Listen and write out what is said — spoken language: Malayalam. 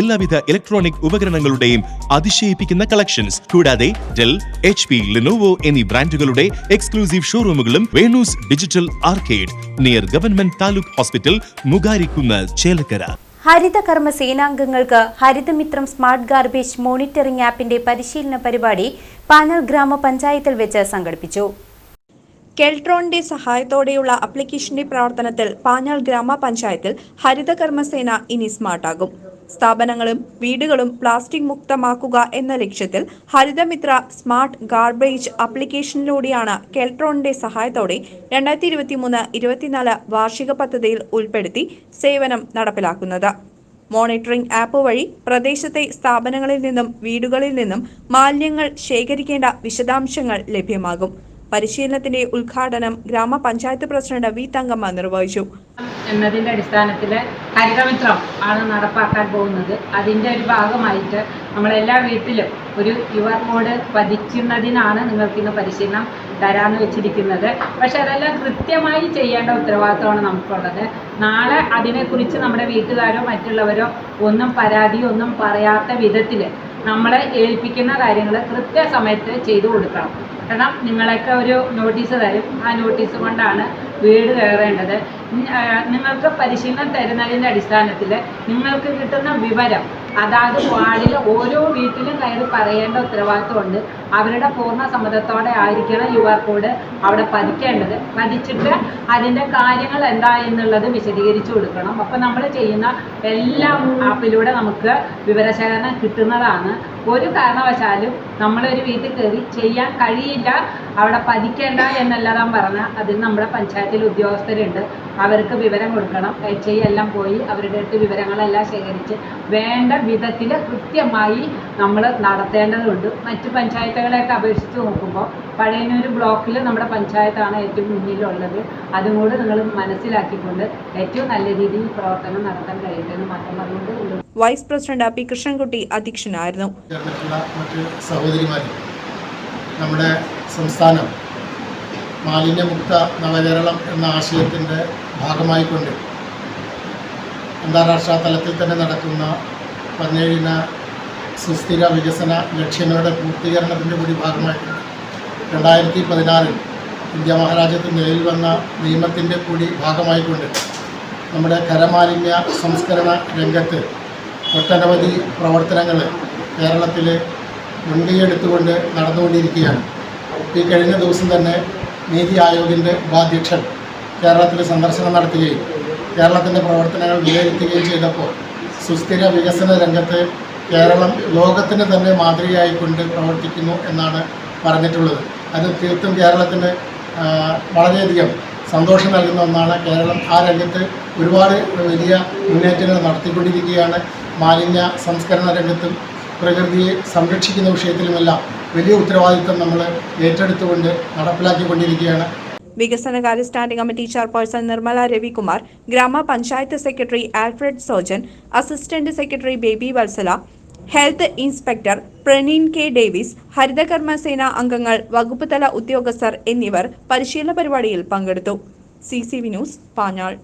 എല്ലാവിധ ഇലക്ട്രോണിക് ഉപകരണങ്ങളുടെയും അതിശയിപ്പിക്കുന്ന കളക്ഷൻസ് കൂടാതെ ഡെൽ എച്ച് പി ലിനോവോ എന്നീ ബ്രാൻഡുകളുടെ exclusive ഷോറൂമുകളും Venus digital arcade near government taluk hospital Mugarikunnu Chelakkara. ഹരിതകർമ്മ സേനാംഗങ്ങൾക്ക് ഹരിതമിത്രം സ്മാർട്ട് ഗാർബേജ് മോണിറ്ററിംഗ് ആപ്പിന്റെ പരിശീലന പരിപാടി പാനൽ ഗ്രാമപഞ്ചായത്തിൽ വെച്ച് സംഘടിപ്പിച്ചു. കെൽട്രോണിന്റെ സഹായത്തോടെയുള്ള ആപ്ലിക്കേഷന്റെ പ്രവർത്തനത്തിൽ പാഞ്ഞാൾ ഗ്രാമപഞ്ചായത്തിൽ ഹരിതകർമ്മസേന ഇനി സ്മാർട്ടാകും സ്ഥാപനങ്ങളും വീടുകളും പ്ലാസ്റ്റിക് മുക്തമാക്കുക എന്ന ലക്ഷ്യത്തിൽ ഹരിതമിത്ര സ്മാർട്ട് ഗാർബേജ് ആപ്ലിക്കേഷനിലൂടെയാണ് കെൽട്രോണിന്റെ സഹായത്തോടെ രണ്ടായിരത്തി ഇരുപത്തിമൂന്ന് ഇരുപത്തിനാല് വാർഷിക പദ്ധതിയിൽ ഉൾപ്പെടുത്തി സേവനം നടപ്പിലാക്കുന്നത്. മോണിറ്ററിംഗ് ആപ്പ് വഴി പ്രദേശത്തെ സ്ഥാപനങ്ങളിൽ നിന്നും വീടുകളിൽ നിന്നും മാലിന്യങ്ങൾ ശേഖരിക്കേണ്ട വിശദാംശങ്ങൾ ലഭ്യമാകും. പരിശീലനത്തിന്റെ ഉദ്ഘാടനം ഗ്രാമപഞ്ചായത്ത് പ്രസിഡന്റ് വി തങ്കമ്മ നിർവഹിച്ചു. എന്നതിന്റെ അടിസ്ഥാനത്തിൽ ഹരിതമിത്രം ആണ് നടപ്പാക്കാൻ പോകുന്നത്. അതിന്റെ ഒരു ഭാഗമായിട്ട് നമ്മളെല്ലാ വീട്ടിലും ഒരു യു ആർ കോഡ് പതിക്കുന്നതിനാണ് നിങ്ങൾക്കിന്ന് പരിശീലനം തരാമെന്ന് വെച്ചിരിക്കുന്നത്. പക്ഷെ അതെല്ലാം കൃത്യമായി ചെയ്യേണ്ട ഉത്തരവാദിത്തമാണ് നമുക്കുള്ളത്. നാളെ അതിനെക്കുറിച്ച് നമ്മുടെ വീട്ടുകാരോ മറ്റുള്ളവരോ ഒന്നും പരാതിയോ ഒന്നും പറയാത്ത വിധത്തിൽ നമ്മളെ ഏൽപ്പിക്കുന്ന കാര്യങ്ങൾ കൃത്യസമയത്ത് ചെയ്തു കൊടുക്കണം. കാരണം നിങ്ങളൊക്കെ ഒരു നോട്ടീസ് തരും. ആ നോട്ടീസ് കൊണ്ടാണ് വീട് കയറേണ്ടത്. നിങ്ങൾക്ക് പരിശീലനം തരുന്നതിന്റെ അടിസ്ഥാനത്തിൽ നിങ്ങൾക്ക് കിട്ടുന്ന വിവരം അതാത് വാർഡിൽ ഓരോ വീട്ടിലും കയറി പറയേണ്ട ഉത്തരവാദിത്വമുണ്ട് അവരുടെ പൂർണ സമ്മതത്തോടെ ആയിരിക്കണം യു ആർ കോഡ് അവിടെ പതിക്കേണ്ടത്. പതിച്ചിട്ട് അതിന്റെ കാര്യങ്ങൾ എന്താ എന്നുള്ളത് വിശദീകരിച്ചു കൊടുക്കണം. അപ്പോൾ നമ്മൾ ചെയ്യുന്ന എല്ലാ ആപ്പിലൂടെ നമുക്ക് വിവരശേഖരണം കിട്ടുന്നതാണ്. ഒരു കാരണവശാലും നമ്മളൊരു വീട്ടിൽ കയറി ചെയ്യാൻ കഴിയില്ല അവിടെ പതിക്കേണ്ട എന്നെല്ലാം പറഞ്ഞാൽ അതിന് നമ്മുടെ പഞ്ചായത്തിൽ ഉദ്യോഗസ്ഥരുണ്ട്. അവർക്ക് വിവരം കൊടുക്കണം. എച്ച് ഐ എല്ലാം പോയി അവരുടെ അടുത്ത് വിവരങ്ങളെല്ലാം ശേഖരിച്ച് വേണ്ട വിധത്തിൽ കൃത്യമായി നമ്മൾ നടത്തേണ്ടതുണ്ട്. മറ്റ് പഞ്ചായത്തുകളെയൊക്കെ അപേക്ഷിച്ച് നോക്കുമ്പോൾ പഴയനൂർ ബ്ലോക്കിൽ നമ്മുടെ പഞ്ചായത്താണ് ഏറ്റവും മുന്നിലുള്ളത്. അതും കൂടെ നിങ്ങൾ മനസ്സിലാക്കിക്കൊണ്ട് ഏറ്റവും നല്ല രീതിയിൽ പ്രവർത്തനം നടത്താൻ കഴിയട്ടെ എന്ന് മാത്രം പറഞ്ഞുകൊണ്ട് വൈസ് പ്രസിഡന്റ് പി കൃഷ്ണൻകുട്ടി അധ്യക്ഷനായിരുന്നു. മറ്റ് നമ്മുടെ സംസ്ഥാനം മാലിന്യമുക്ത നവകേരളം എന്ന ആശയത്തിന്റെ ഭാഗമായിക്കൊണ്ട് അന്താരാഷ്ട്ര തലത്തിൽ തന്നെ നടക്കുന്ന പതിനേഴിന സുസ്ഥിര വികസന ലക്ഷ്യങ്ങളുടെ പൂർത്തീകരണത്തിന്റെ കൂടി ഭാഗമായിട്ടുണ്ട്. രണ്ടായിരത്തി പതിനാറിൽ ഇന്ത്യ മഹാരാജ്യത്ത് നിലവിൽ വന്ന നിയമത്തിന്റെ കൂടി ഭാഗമായിക്കൊണ്ട് നമ്മുടെ കരമാലിന്യ സംസ്കരണ രംഗത്ത് ഒട്ടനവധി പ്രവർത്തനങ്ങൾ കേരളത്തിൽ മുൻകൈയെടുത്തുകൊണ്ട് നടന്നുകൊണ്ടിരിക്കുകയാണ്. ഈ കഴിഞ്ഞ ദിവസം തന്നെ നീതി ആയോഗിന്റെ ഉപാധ്യക്ഷൻ കേരളത്തിൽ സന്ദർശനം നടത്തുകയും കേരളത്തിന്റെ പ്രവർത്തനങ്ങൾ വിലയിരുത്തുകയും ചെയ്തപ്പോൾ സുസ്ഥിര വികസന രംഗത്ത് കേരളം ലോകത്തിന് തന്നെ മാതൃകയായിക്കൊണ്ട് പ്രവർത്തിക്കുന്നു എന്നാണ് പറഞ്ഞിട്ടുള്ളത്. അത് തീർത്തും കേരളത്തിന് വളരെയധികം സന്തോഷം നൽകുന്ന ഒന്നാണ്. കേരളം ആ രംഗത്ത് ഒരുപാട് വലിയ മുന്നേറ്റങ്ങൾ നടത്തിക്കൊണ്ടിരിക്കുകയാണ്. മാലിന്യ സംസ്കരണ രംഗത്തും പ്രകൃതിയെ സംരക്ഷിക്കുന്ന വിഷയത്തിലുമെല്ലാം വലിയ ഉത്തരവാദിത്വം നമ്മൾ ഏറ്റെടുത്തുകൊണ്ട് നടപ്പിലാക്കിക്കൊണ്ടിരിക്കുകയാണ്. വികസനകാര്യ standing committee chairperson Nirmala Ravikumar ഗ്രാമപഞ്ചായത്ത് secretary Alfred Sojan assistant secretary Baby Valsala health inspector Praneen K Davis ഹരിതകർമ്മസേന അംഗങ്ങൾ വകുപ്പ് തല ഉദ്യോഗസ്ഥർ എന്നിവർ പരിശീലന പരിപാടിയിൽ പങ്കെടുത്തു. C C V news Panjal.